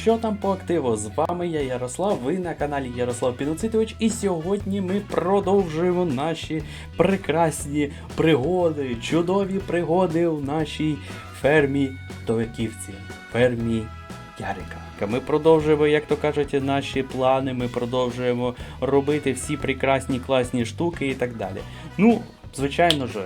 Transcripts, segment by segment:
що там по активу? З вами я Ярослав, ви на каналі Ярослав Піноцитович, і сьогодні ми продовжуємо наші прекрасні пригоди, чудові пригоди в нашій фермі Товиківці, фермі Ярика. Ми продовжуємо, як то кажуть, наші плани, ми продовжуємо робити всі прекрасні класні штуки і так далі. Ну, звичайно ж,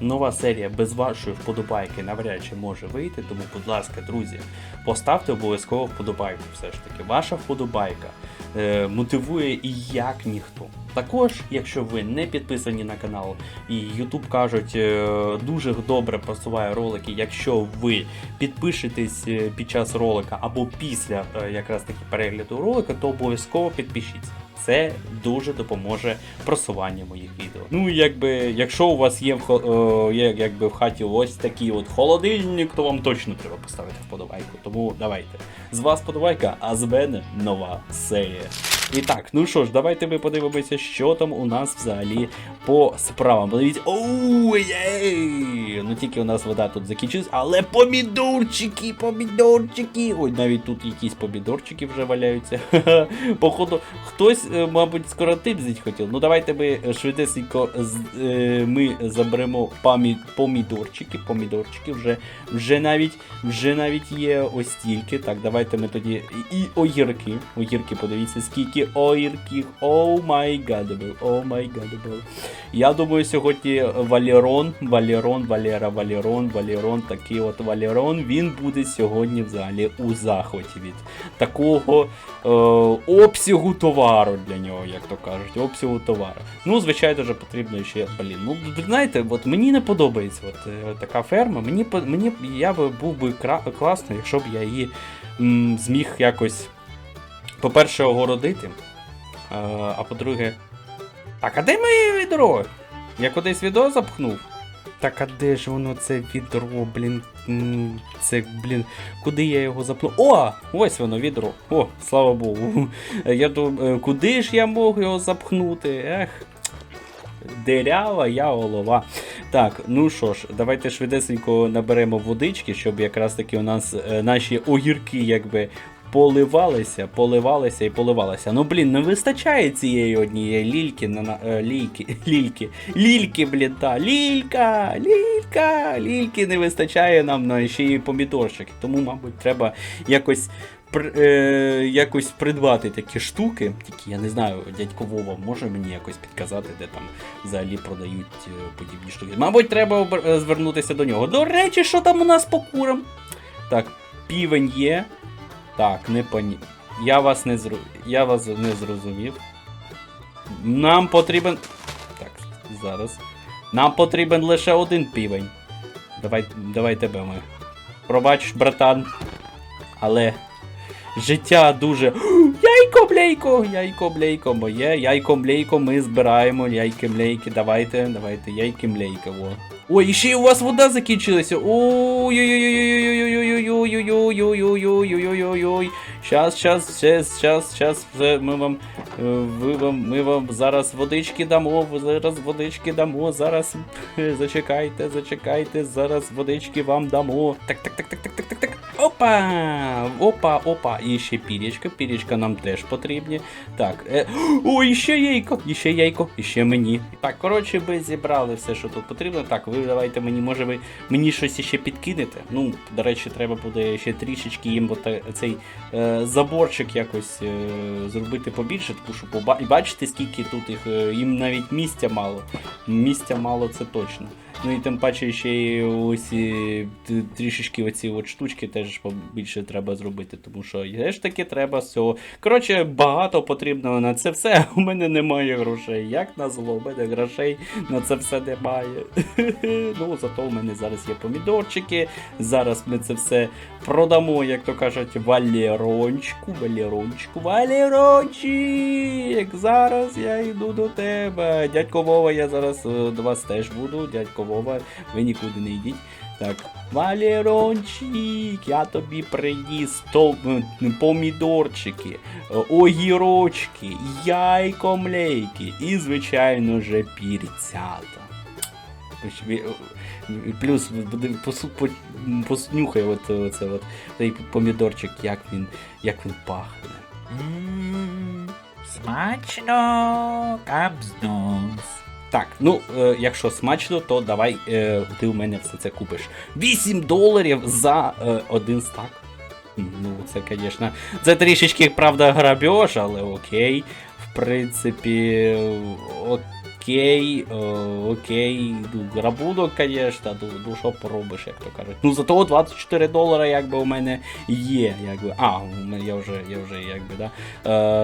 нова серія без вашої вподобайки навряд чи може вийти, тому, будь ласка, друзі, поставте обов'язково вподобайку. Все ж таки, ваша вподобайка е, мотивує і як ніхто. Також, якщо ви не підписані на канал, і YouTube кажуть, е, дуже добре просуває ролики, якщо ви підпишетесь е, під час ролика або після е, якраз таки перегляду ролика, то обов'язково підпишіться. Це дуже допоможе просуванню моїх відео. Ну, якби, якщо у вас є в, хо- е, якби в хаті ось такий от холодильник, то вам точно треба поставити вподобайку. Тому давайте. З вас вподобайка, а з мене нова серія. І так, ну що ж, давайте ми подивимося, що там у нас взагалі по справам. Подивіться, оу, єй! Ну тільки у нас вода тут закінчилась, але помідорчики, помідорчики. Ой, навіть тут якісь помідорчики вже валяються. Походу, хтось, е, мабуть, скоротить хотів. Ну давайте ми швидесенько е, ми заберемо помідорчики. Помідорчики вже, вже навіть вже навіть є ось стільки. Так, давайте ми тоді. І, огірки. Огірки, подивіться, скільки огірків. О май гадабл, о май гадабл. Я думаю, сьогодні Валерон, Валерон, Валера, Валерон, Валерон, такий от Валерон, він буде сьогодні взагалі у захваті від такого е, обсягу товару для нього, як то кажуть, обсягу товару. Ну, звичайно вже потрібно ще, блін. Ну, знаєте, от мені не подобається от, е, така ферма. Мені, мені я би був би класно, якщо б я її м, зміг якось, по-перше, огородити. е, А по-друге. Так, а де моє відро? Я кудись відро запхнув? Так, а де ж воно це відро, блін? Це, блін, куди я його запнув? О! Ось воно відро. О, слава Богу. Я думаю, куди ж я мог його запхнути? Ех. Дирява я голова. Так, ну що ж, давайте швидесенько наберемо водички, щоб якраз таки у нас е, наші огірки якби поливалися, поливалися і поливалися. Ну, блін, не вистачає цієї однієї лільки на на- е, лійки, лільки, лільки, блін, та, лілька, лілька, лільки не вистачає нам на ще й помідорчики. Тому, мабуть, треба якось. Пр, е, якось придбати такі штуки, тільки я не знаю, дядько Вова може мені якось підказати, де там взагалі продають е, подібні штуки. Мабуть, треба е, звернутися до нього. До речі, що там у нас по курам? Так, півень є. Так, не поні. Я вас не зру... Я вас не зрозумів. Нам потрібен. Так, зараз. Нам потрібен лише один півень. Давай, давай тебе ми. Пробач, братан. Але. Життя дуже. Яйко блейко, яйко блейко моє, яйко млейко, ми збираємо яйки млейки. Давайте, давайте, яйки млейки, во. Ой, і ще у вас вода закінчилася. Ой-ой-ой-ой-ой-ой-ой-ой-ой-ой-ой-ой-ой-ой-ой. Щас, щас, щас, щас, щас, вже ми вам, ви вам, ми вам зараз водички дамо, зараз водички дамо, зараз зачекайте, зачекайте, зараз водички вам дамо. Так, так, так, так, так, так, так, так. Опа! Опа, опа. І ще пірічка, пірічка нам теж потрібні. Так, е, ой, ще яйко, і ще яйко, і ще мені. Так, коротше, ви зібрали все, що тут потрібно. Так, ви давайте мені, може ви мені щось ще підкинете. Ну, до речі, треба буде ще трішечки їм цей е, заборчик якось е, зробити побільше, тому що поба... і бачите, скільки тут їх, е, їм навіть місця мало. Місця мало, це точно. Ну і тим паче ще й ось трішечки оці от штучки теж побільше треба зробити, тому що є ж таки треба з цього. Коротше, багато потрібно на це все. У мене немає грошей. Як назло, у мене грошей на це все немає. ну, зато у мене зараз є помідорчики. Зараз ми це все продамо, як то кажуть, Валерончику, Валерончику, Валерончик! Зараз я йду до тебе. Дядько Вова, я зараз е, до вас теж буду. Дядько Вова, ви нікуди не йдіть. Так, Валерончик, я тобі приніс то, помідорчики, е, огірочки, яйко млейки і, звичайно же, пірцята. Ві- Плюс буде поснюхай от, оце от, цей помідорчик, як він, як він пахне. Смачно, капзнос. Так, ну е, якщо смачно, то давай е, ти у мене все це купиш. 8 доларів за е, один стак. Ну, це, звісно, це трішечки, правда, грабеж, але окей. В принципі, окей, е, окей. Ну, грабунок, звісно, ну, ну що поробиш, як то кажуть. Ну зато 24 долара якби у мене є. Якби. А, я вже, я вже якби, да.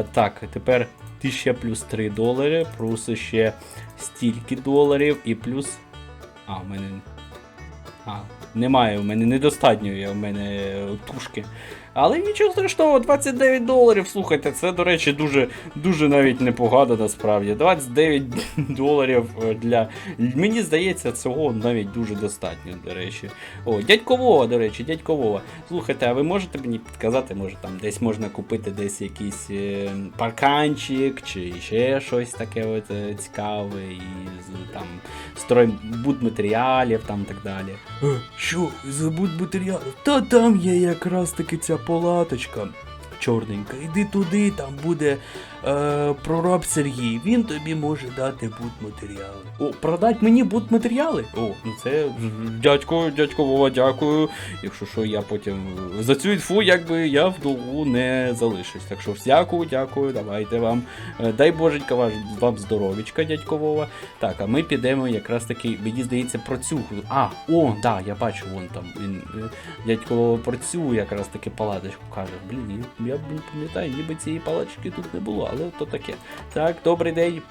Е, так, тепер ще плюс 3 долари, плюс ще стільки доларів і плюс. А, у мене. А, немає, у мене недостатньо є у мене тушки. Але нічого страшного, 29 доларів. Слухайте, це, до речі, дуже дуже навіть непогано насправді. 29 доларів е, для. Мені здається, цього навіть дуже достатньо, до речі. О, дядько Вова, до речі, дядько Вова. Слухайте, а ви можете мені підказати, може там десь можна купити десь якийсь е, парканчик чи ще щось таке от, е, цікаве із там стройбудматеріалів там так далі. Е, Що, забудь матеріалів? Та там є якраз таки ця палаточка. Чорненька, іди туди, там буде е, прораб Сергій. Він тобі може дати будматеріали. О, продать мені будматеріали? О, ну це дядько, дядько Вова, дякую. Якщо що, я потім за цю інфу, якби я в долгу не залишусь. Так що дякую, дякую, давайте вам. Е, дай боженька ваш, вам здоровічка, дядько Вова. Так, а ми підемо якраз таки, мені здається, про цю. А, о, да, я бачу, вон там. Він е, дядько про цю якраз таки палаточку каже. Блін, я, я пам'ятаю, ніби цієї палаточки тут не було, але то таке. Так, добрий день,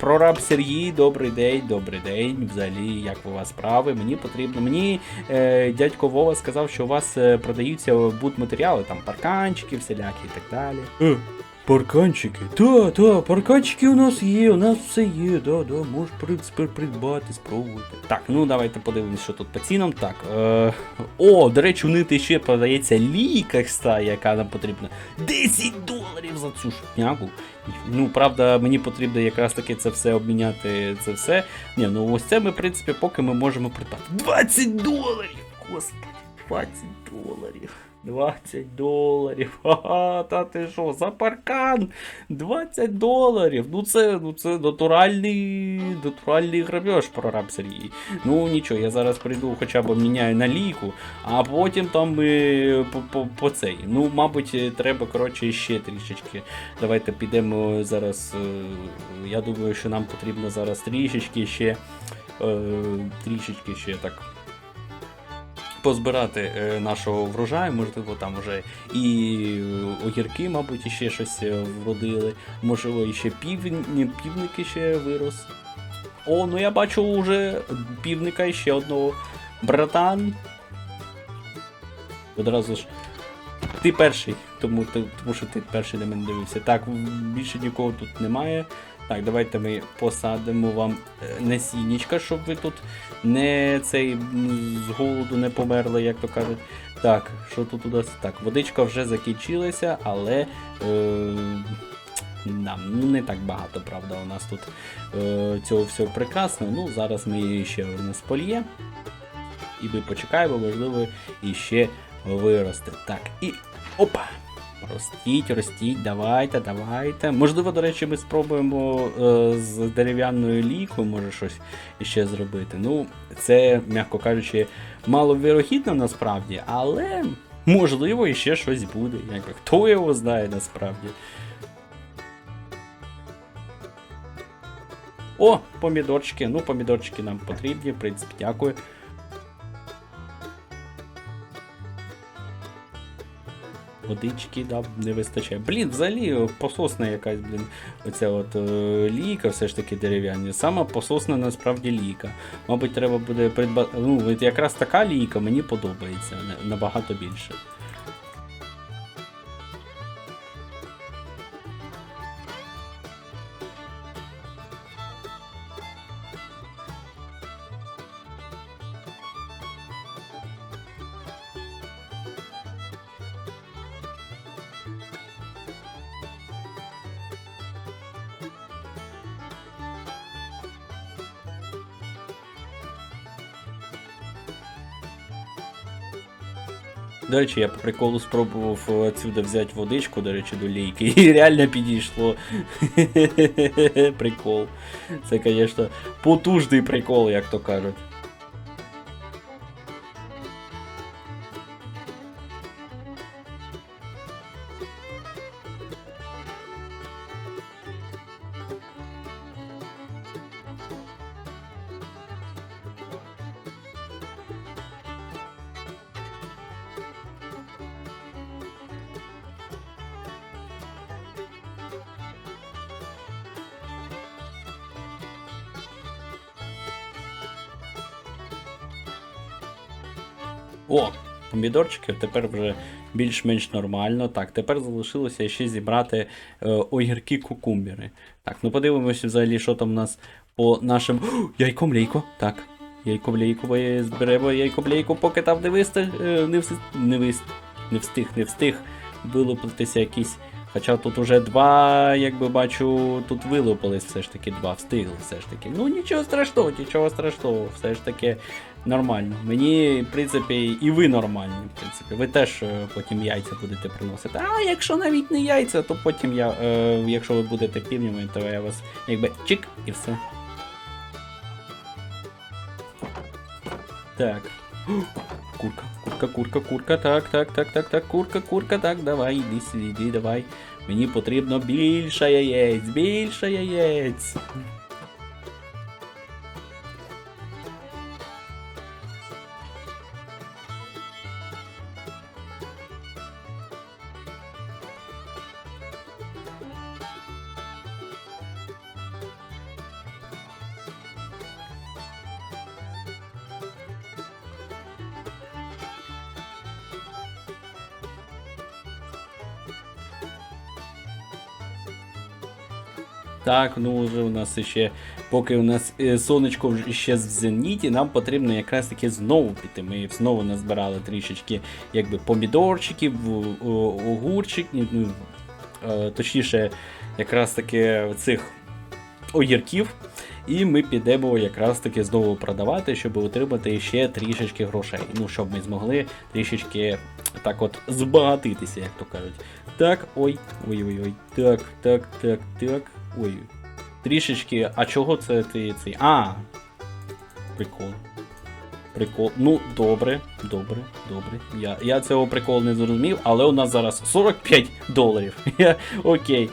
прораб Сергій, добрий день, добрий день. Взагалі, як у вас справи? Мені потрібно. Мені е, дядько Вова сказав, що у вас е, продаються будматеріали, там парканчики, всілякі і так далі. Парканчики, да, да, парканчики у нас є, у нас все є, да, да, можеш принципі придбати, спробувати. Так, ну давайте подивимось, що тут по цінам. Так. Е, о, до речі, у них ще продається ліка, яка нам потрібна. 10 доларів за цю шутняку. Ну, правда, мені потрібно якраз таки це все обміняти. Це все. Ні, ну ось це ми, в принципі, поки ми можемо придбати. 20 доларів! Господи, 20 доларів. 20 доларів. Ха-ха, та ти що, за паркан? 20 доларів. Ну це, ну це натуральний, натуральний грабеж, прораб Сергій. Ну нічого, я зараз прийду, хоча б міняю на ліку, а потім там ми по, по, по цей. Ну, мабуть, треба, коротше, ще трішечки. Давайте підемо зараз. е, Я думаю, що нам потрібно зараз трішечки ще. е, Трішечки ще так позбирати е, нашого врожаю, можливо, там вже і огірки, мабуть, ще щось е, вродили. Можливо, ще півні, півники ще вирос. О, ну я бачу вже півника і ще одного. Братан. Одразу ж. Ти перший, тому, тому що ти перший на мене дивився. Так, більше нікого тут немає. Так, давайте ми посадимо вам е, насіннячка, щоб ви тут не цей з голоду не померли, як то кажуть. Так, що тут у нас? Так, водичка вже закінчилася, але. Е, да, ну не так багато, правда, у нас тут е, цього всього прекрасно. Ну, зараз ми її ще у нас польє. І ми почекаємо, можливо, і ще виросте. Так, і опа! Ростіть, ростіть, давайте, давайте. Можливо, до речі, ми спробуємо е, з дерев'яною лікою, може щось іще зробити. Ну, це, м'яко кажучи, маловірогідно насправді, але можливо іще щось буде. Якби хто його знає насправді. О, помідорчики. Ну, помідорчики нам потрібні, в принципі, дякую. Водички, да, не вистачає. Блін, взагалі пососна якась, блін, оця от е, ліка, все ж таки дерев'яна. Сама пососна насправді ліка. Мабуть, треба буде придбати. Ну, якраз така ліка мені подобається набагато більше. До я по приколу спробував отсюда взяти водичку, до речі, до лійки, і реально підійшло. Прикол. Це, звісно, потужний прикол, як то кажуть. Помідорчики тепер вже більш-менш нормально. Так, тепер залишилося ще зібрати е, огірки кукумбіри. Так, ну подивимося взагалі, що там у нас по нашим. Яйко-млійко. Так. Яйко-млійко, зберемо яйко-млійко, поки там не вистиг, е, не, встиг, не, встиг, не встиг вилупитися якісь. Хоча тут уже два, як би бачу, тут вилупились все ж таки два, встигли все ж таки. Ну нічого страшного, нічого страшного, все ж таки нормально. Мені, в принципі, і ви нормальні, в принципі. Ви теж е, потім яйця будете приносити. А якщо навіть не яйця, то потім я, е, якщо ви будете півнями, то я вас якби чик і все. Так. Курка, курка, курка, курка, так, так, так, так, так, курка, курка, так, давай, іди сюди, давай. Мені потрібно більше яєць, більше яєць. Так, ну вже у нас ще, поки у нас е, сонечко ще в зеніті, нам потрібно якраз таки знову піти. Ми знову назбирали трішечки якби помідорчиків, о- о- огурчик, ну, е, точніше, якраз таки цих огірків. І ми підемо якраз таки знову продавати, щоб отримати ще трішечки грошей. Ну, щоб ми змогли трішечки так от збагатитися, як то кажуть. Так, ой, ой-ой-ой. Так, так, так, так. Ой. Трішечки. А чого це ти цей? А! Прикол. Прикол. Ну, добре, добре, добре. Я, я цього приколу не зрозумів, але у нас зараз 45 доларів. Я, окей.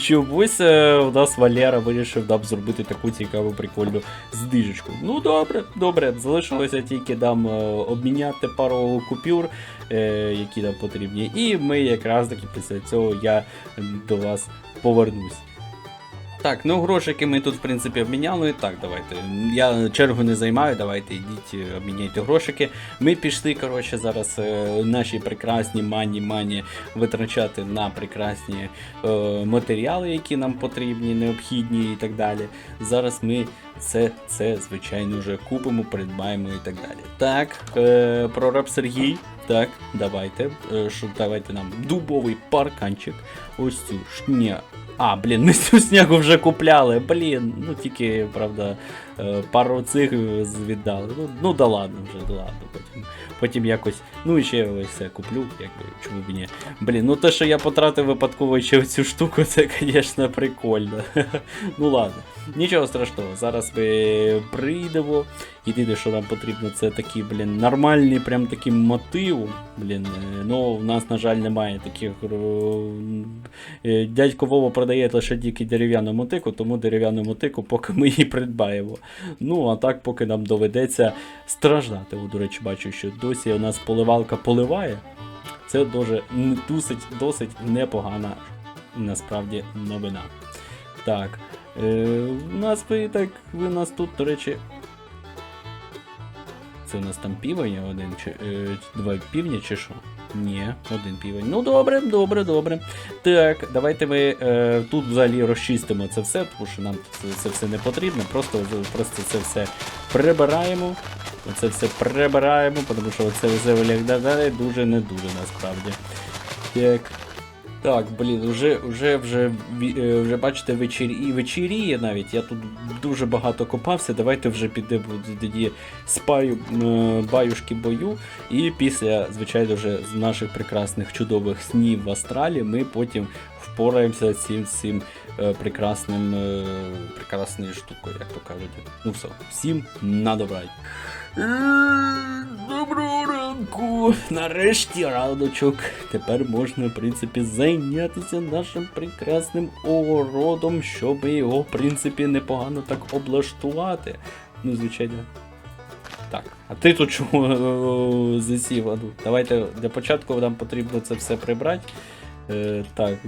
Чомусь е, у нас Валера вирішив нам зробити таку цікаву прикольну здижечку. Ну добре, добре. Залишилося тільки нам е, обміняти пару купюр, е, які нам потрібні. І ми якраз таки після цього я до вас повернусь. Так, ну грошики ми тут, в принципі, обміняли. Так, давайте. Я чергу не займаю, давайте йдіть, е, обміняйте грошики. Ми пішли, коротше, зараз е, наші прекрасні мані-мані витрачати на прекрасні е, матеріали, які нам потрібні, необхідні і так далі. Зараз ми це, це звичайно, вже купимо, придбаємо і так далі. Так, е, прораб Сергій. Так, давайте. Е, шо, давайте нам дубовий парканчик. Ось цю шня. А, блін, ми цю снягу вже купляли. Блін, ну тільки, правда, пару цих віддали. Ну, ну да ладно вже, да ладно. Потім, потім якось. Ну і ще ось це куплю, якби, чому б ні. Блін, ну те, що я потратив випадково ще цю штуку, це, звісно, прикольно. ну ладно. Нічого страшного, зараз ми прийдемо. Єдине, що нам потрібно, це такі, блін, нормальні, прям такі мотиви. Блін, е, ну в нас, на жаль, немає таких. е, Дядько Вова продає лише тільки дерев'яну мотику, тому дерев'яну мотику, поки ми її придбаємо. Ну, а так, поки нам доведеться страждати. О, До речі, бачу, що досі у нас поливалка поливає. Це дуже досить, досить непогана насправді новина. Так. Е, у нас ви так, ви нас тут, до речі. Це у нас там півень один чи е, два півні чи що? Ні, один півень. Ну добре, добре, добре. Так, давайте ми е, тут взагалі розчистимо це все, тому що нам це, це все не потрібно. Просто, просто це все прибираємо. Оце все прибираємо, тому що це все виглядає дуже не дуже насправді. Так. Так, блін, вже, вже, вже, вже бачите, вечері, вечіріє навіть. Я тут дуже багато копався. Давайте вже підемо тоді спаю е, баюшки бою. І після, звичайно, вже з наших прекрасних чудових снів в астралі ми потім впораємося з цим, цим е, прекрасним, е, прекрасною штукою, як то кажуть. Ну все, всім на добрать. Доброго ранку! Нарешті раночок. Тепер можна, в принципі, зайнятися нашим прекрасним огородом, щоб його, в принципі, непогано так облаштувати. Ну, звичайно. Так, а ти тут чому е, засів? Давайте для початку нам потрібно це все прибрати. Е, так.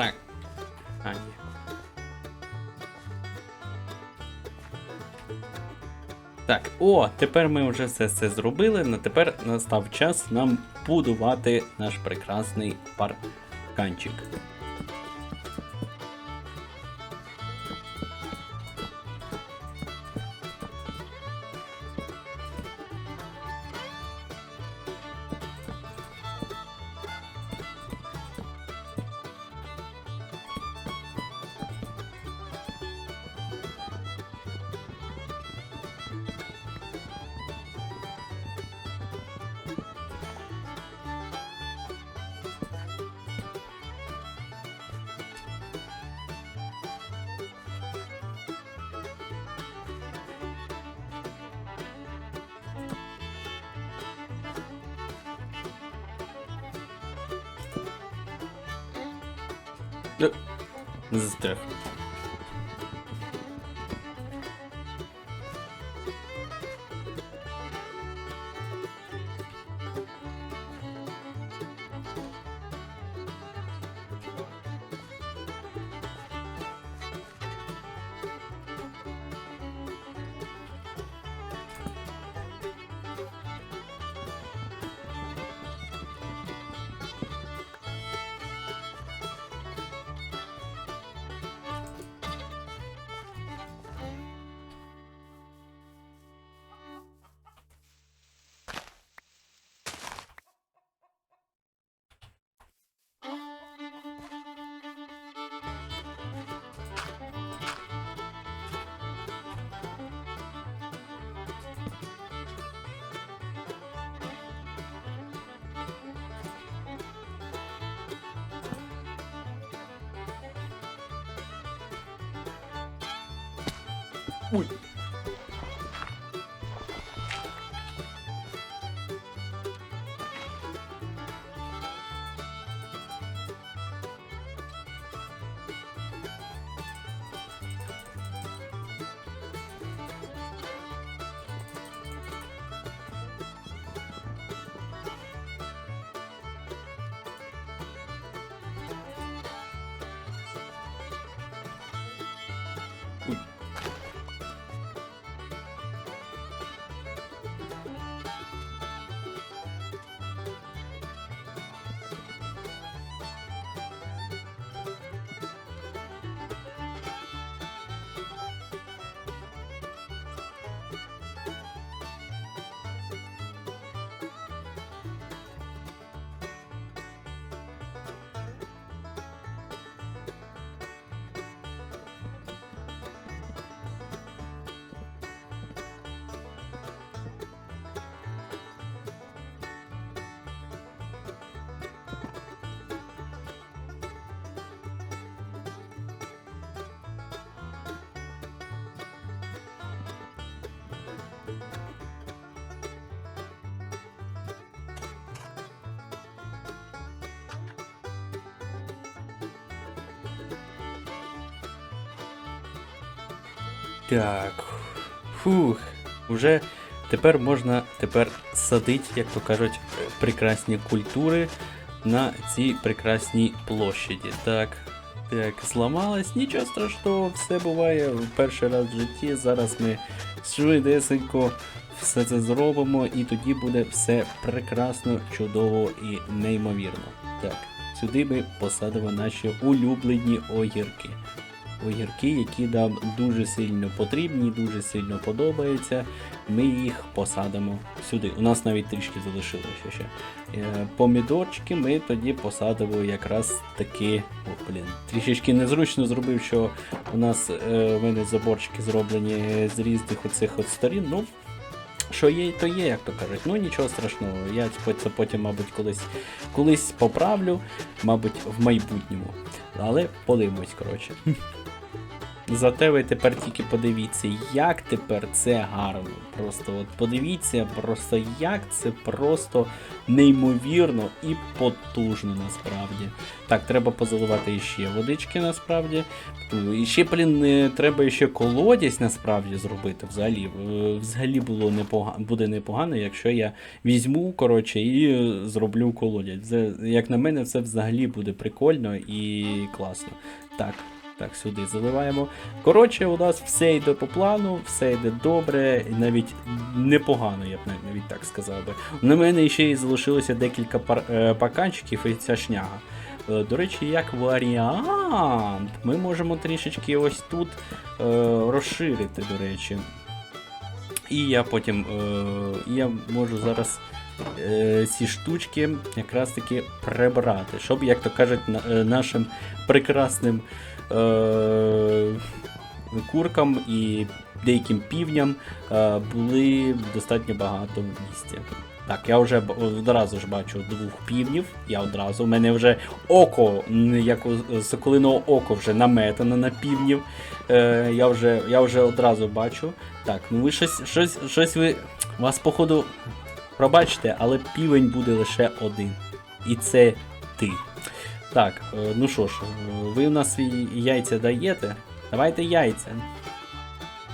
Так. А, ні. Так, о, тепер ми вже все це зробили. На тепер настав час нам будувати наш прекрасний парканчик. mzdach Ой. Так. Фух. Уже тепер можна тепер садити, як то кажуть, прекрасні культури на цій прекрасній площаді. Так. Так, зламалась, нічого страшного, все буває в перший раз в житті. Зараз ми швидесенько все це зробимо, і тоді буде все прекрасно, чудово і неймовірно. Так, сюди ми посадимо наші улюблені огірки огірки, які нам дуже сильно потрібні, дуже сильно подобаються. Ми їх посадимо сюди. У нас навіть трішки залишилося ще. Е, Помідорчики ми тоді посадимо якраз таки. О, блін, трішечки незручно зробив, що у нас е, в мене заборчики зроблені з різних оцих от сторін. Ну, що є, то є, як то кажуть. Ну нічого страшного. Я це потім, мабуть, колись, колись поправлю, мабуть, в майбутньому. Але подивимось, коротше. Зате ви тепер тільки подивіться, як тепер це гарно. Просто от подивіться, просто як це просто неймовірно і потужно насправді. Так, треба позаливати іще водички насправді. І ще, блін, е, треба ще колодязь насправді зробити. Взагалі Е, взагалі було непогано, буде непогано, якщо я візьму коротше, і е, зроблю колодязь. Як на мене, це взагалі буде прикольно і класно. Так. Так, сюди заливаємо. Коротше, у нас все йде по плану, все йде добре, і навіть непогано, я б навіть так сказав би. На мене ще й залишилося декілька пар, е, паканчиків і ця шняга. Е, До речі, як варіант, ми можемо трішечки ось тут е, розширити, до речі. І я потім е, я можу зараз е, ці штучки якраз таки прибрати, щоб, як то кажуть, на, е, нашим прекрасним куркам і деяким півням е, були достатньо багато місця. Так, я вже одразу ж бачу двох півнів. Я одразу. У мене вже око, як соколиного око вже наметано на півнів. Е, я, вже, я вже одразу бачу. Так, ну ви щось, щось, щось ви. Вас, походу, пробачте, але півень буде лише один. І це ти. Так, е, ну що ж, ви в нас яйця даєте? Давайте яйця.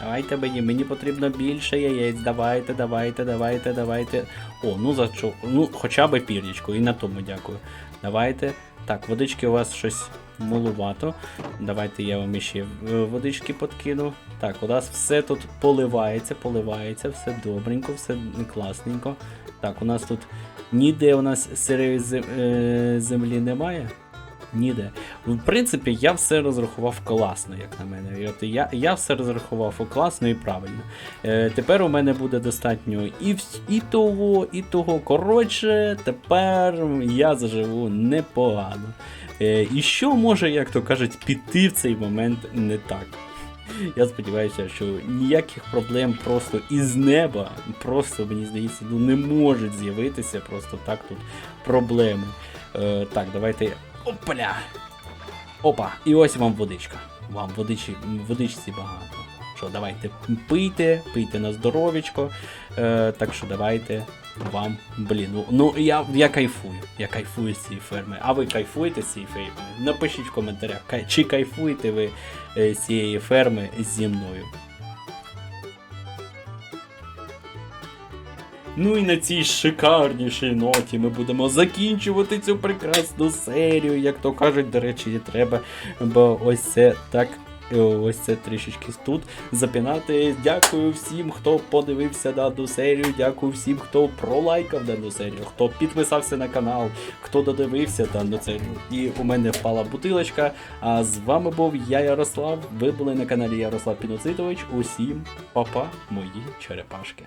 Давайте мені, мені потрібно більше яєць. Давайте, давайте, давайте, давайте. О, ну за що? Ну, хоча б пір'ячку, і на тому дякую. Давайте. Так, водички у вас щось малувато. Давайте я вам іще е, водички подкину. Так, у нас все тут поливається, поливається, все добренько, все класненько. Так, у нас тут ніде у нас сирої е, землі немає. Ніде. В принципі, я все розрахував класно, як на мене. І От я, я все розрахував класно і правильно. Е, тепер у мене буде достатньо і, і того, і того. Коротше, тепер я заживу непогано. Е, і що може, як то кажуть, піти в цей момент не так? Я сподіваюся, що ніяких проблем просто із неба, просто мені здається, ну не можуть з'явитися просто так тут проблеми. Е, так, давайте. Опля! Опа! І ось вам водичка. Вам водичі, водичці багато. Що, давайте пийте, пийте на здоров'ячко. Е, так що давайте вам. Блін, ну, ну я, я кайфую. Я кайфую з цієї ферми. А ви кайфуєте з цієї ферми? Напишіть в коментарях, чи кайфуєте ви е, з цієї ферми зі мною. Ну і на цій шикарнішій ноті ми будемо закінчувати цю прекрасну серію. Як то кажуть, до речі, треба, бо ось це так. е, Ось це трішечки тут запінати. Дякую всім, хто подивився дану серію. Дякую всім, хто пролайкав дану серію, хто підписався на канал, хто додивився дану серію. І у мене впала бутилочка. А з вами був я, Ярослав. Ви були на каналі Ярослав Піноцитович. Усім па-па, мої черепашки.